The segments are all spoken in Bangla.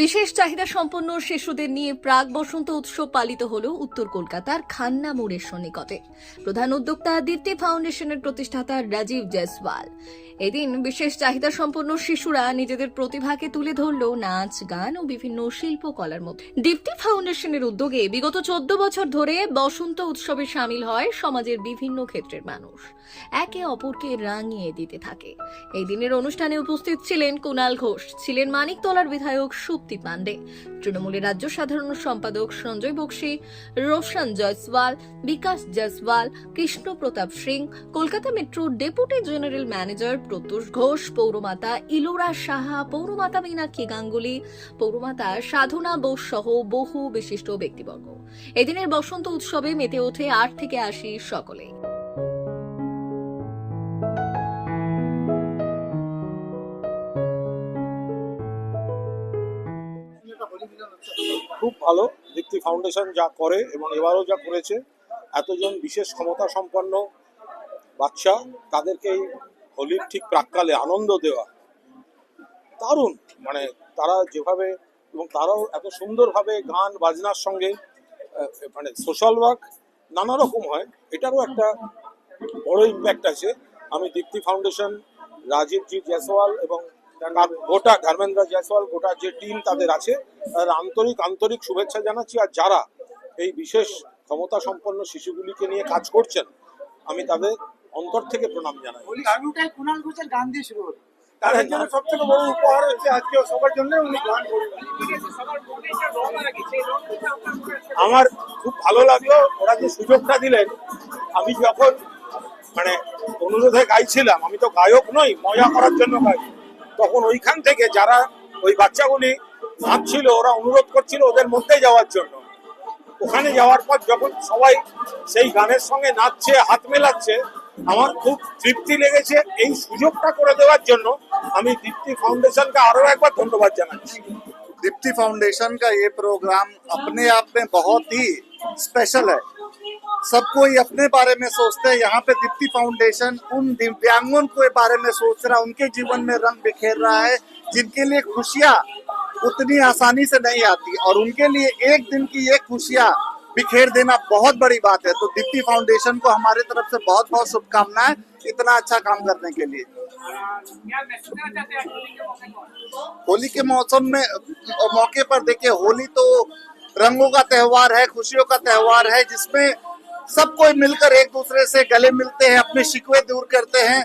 বিশেষ চাহিদা সম্পন্ন শিশুদের নিয়ে প্রাক বসন্ত উৎসব পালিত হল উত্তর কলকাতার খান্না মোড়ের সন্নিকটে। প্রধান উদ্যোক্তা দীপ্তি ফাউন্ডেশনের প্রতিষ্ঠাতা রাজীব জয়সওয়াল। এদিন বিশেষ চাহিদা সম্পন্ন শিশুরা নিজেদের প্রতিভাকে তুলে ধরল নাচ, গান ও বিভিন্ন শিল্পকলার মধ্যে। দীপ্তি ফাউন্ডেশনের উদ্যোগে বিগত চোদ্দ বছর ধরে বসন্ত উৎসবে সামিল হয় সমাজের বিভিন্ন ক্ষেত্রের মানুষ। একে অপরকে রাঙিয়ে দিতে থাকে। এই দিনের অনুষ্ঠানে উপস্থিত ছিলেন কুণাল ঘোষ, ছিলেন মানিকতলার বিধায়ক সুপ্তি পান্ডে তৃণমূলের রাজ্য সাধারণ সম্পাদক Sanjay Bakshi, Roshan Jaiswal, Bikash Jaiswal Krishna Pratap Singh, Kolkata metro deputy general manager Pratyush Ghosh পৌরমাতা Ilora Saha, পৌরমাতা মীনাক্ষী গাঙ্গুলি, পৌরমাতা সাধনা বোস সহ বহু বিশিষ্ট ব্যক্তিবর্গ। এদিনের বসন্ত উৎসবে মেতে ওঠে আট থেকে আশি সকলেই। খুব ভালো। দীপ্তি ফাউন্ডেশন যা করে এবং এবারও যা করেছে, এতজন বিশেষ ক্ষমতা সম্পন্ন বাচ্চা, তাদেরকে এই হোলির ঠিক প্রাককালে আনন্দ দেওয়া। দারুণ! মানে তারা যেভাবে এবং তারাও এত সুন্দরভাবে গান বাজনার সঙ্গে মানে সোশ্যাল ওয়ার্ক নানা রকম হয়, এটারও একটা বড় ইম্প্যাক্ট আছে। আমি দীপ্তি ফাউন্ডেশন রাজীব জি জয়সওয়াল এবং গোটা, ধর্মেন্দ্র জয়সওয়াল গোটা যে টিম তাদের আছে তাদের আন্তরিক আন্তরিক শুভেচ্ছা জানাচ্ছি। আর যারা এই বিশেষ ক্ষমতা সম্পন্ন শিশুগুলিকে নিয়ে কাজ করছেন, আমি তাদের অন্তর থেকে প্রণাম জানাই। শুরুটাই কুণাল ঘোষের গান দিয়ে শুরু হলো তার জন্য সব থেকে বড় উপহার হচ্ছে আজকে সবার জন্য উনি গান আমার খুব ভালো লাগল ওরা যে সুযোগটা দিলেন আমি যখন মানে অনুরোধে গাইছিলাম আমি তো গায়ক নই মজা করার জন্য গাই। তখন ওইখান থেকে যারা ওই বাচ্চাগুলি নাচছিল ওরা অনুরোধ করছিল ওদের মধ্যে যাওয়ার জন্য। ওখানে যাওয়ার পর যখন সবাই সেই গানের সঙ্গে নাচছে হাত মেলাচ্ছে আমার খুব তৃপ্তি লেগেছে এই সুযোগটা করে দেওয়ার জন্য আমি দীপ্তি ফাউন্ডেশনকে আরো একবার ধন্যবাদ জানাচ্ছি दीप्ति फाउंडेशन का ये प्रोग्राम अपने आप में बहुत ही स्पेशल है सब कोई अपने बारे में सोचते हैं यहाँ पे दीप्ति फाउंडेशन उन दिव्यांगों के बारे में सोच रहा है उनके जीवन में रंग बिखेर रहा है जिनके लिए खुशियाँ उतनी आसानी से नहीं आती और उनके लिए एक दिन की ये खुशियाँ बिखेर देना बहुत बड़ी बात है। तो दीप्ति फाउंडेशन को हमारे तरफ़ से बहुत बहुत शुभकामनाएँ इतना अच्छा काम करने के लिए। होली के मौसम में, मौके पर देखिए, होली तो रंगों का त्योहार है, खुशियों का त्योहार है, जिसमें सब कोई मिलकर एक दूसरे से गले मिलते हैं, अपने शिकवे दूर करते हैं।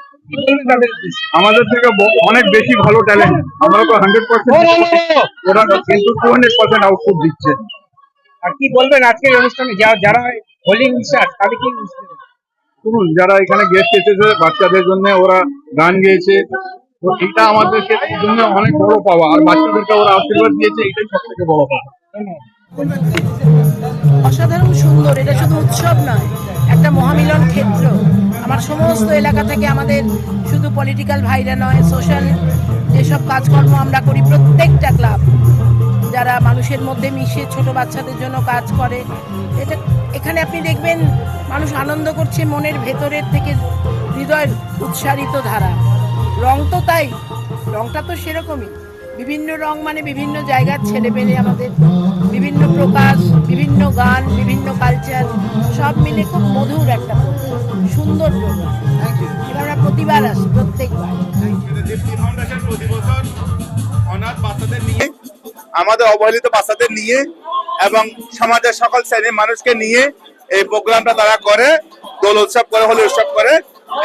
আমাদের থেকে অনেক বেশি ভালো ট্যালেন্ট আমরা তো হান্ড্রেড পার্সেন্ট ওরা কিন্তু টু হান্ড্রেড পার্সেন্ট আউটপুট দিচ্ছে। আর কি বলবেন আজকের অনুষ্ঠানে? যা- যারা হোলি তাদের কি শুনুন যারা এখানে গেস্ট এসেছে বাচ্চাদের জন্য ওরা গান গেয়েছে। তো এটা আমাদেরকে জন্য অনেক বড় পাওয়া। আর বাচ্চাদেরকে ওরা আশীর্বাদ দিয়েছে এটাই সব থেকে বড় পাওয়া। অসাধারণ সুন্দর এটা শুধু উৎসব নয় একটা মহামিলন ক্ষেত্র। আমার সমস্ত এলাকা থেকে আমাদের শুধু পলিটিক্যাল ভাইরা নয় সোশ্যাল যেসব কাজকর্ম আমরা করি, প্রত্যেকটা ক্লাব যারা মানুষের মধ্যে মিশে ছোট বাচ্চাদের জন্য কাজ করে, এটা এখানে আপনি দেখবেন মানুষ আনন্দ করছে মনের ভেতরের থেকে হৃদয়ের উৎসারিত ধারা। রং তো তাই, রংটা তো সেরকমই। বিভিন্ন রং মানে বিভিন্ন জায়গার ছেলে পেলে আমাদের। বিভিন্ন প্রকাশ বিভিন্ন গান বিভিন্ন কালচার সব মিলে খুব মধুর একটা সুন্দর প্রোগ্রাম। আমরা প্রতিবার আসি প্রত্যেকবার। আমাদের অবহেলিত বাচ্চাদের নিয়ে এবং সমাজের সকল শ্রেণির মানুষকে নিয়ে এই প্রোগ্রামটা তারা করে দোল উৎসব করে হোলি উৎসব করে।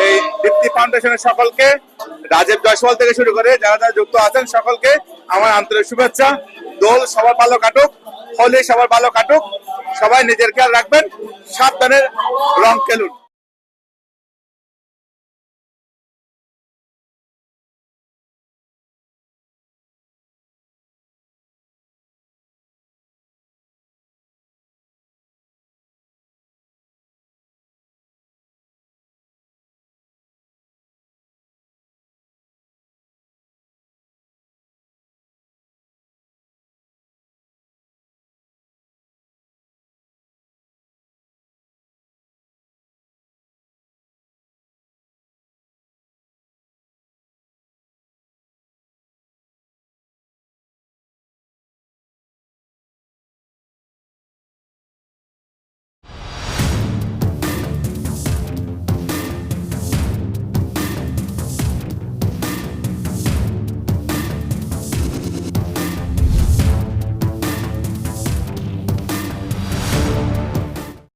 এই দীপ্তি ফাউন্ডেশনের সকলকে, রাজীব জয়সওয়াল থেকে শুরু করে যারা যারা যুক্ত আছেন সকলকে আমার আন্তরিক শুভেচ্ছা। দোল সবার ভালো কাটুক, হোলি সবার ভালো কাটুক, সবাই নিজের খেয়াল রাখবেন সাবধানের রং খেলুন।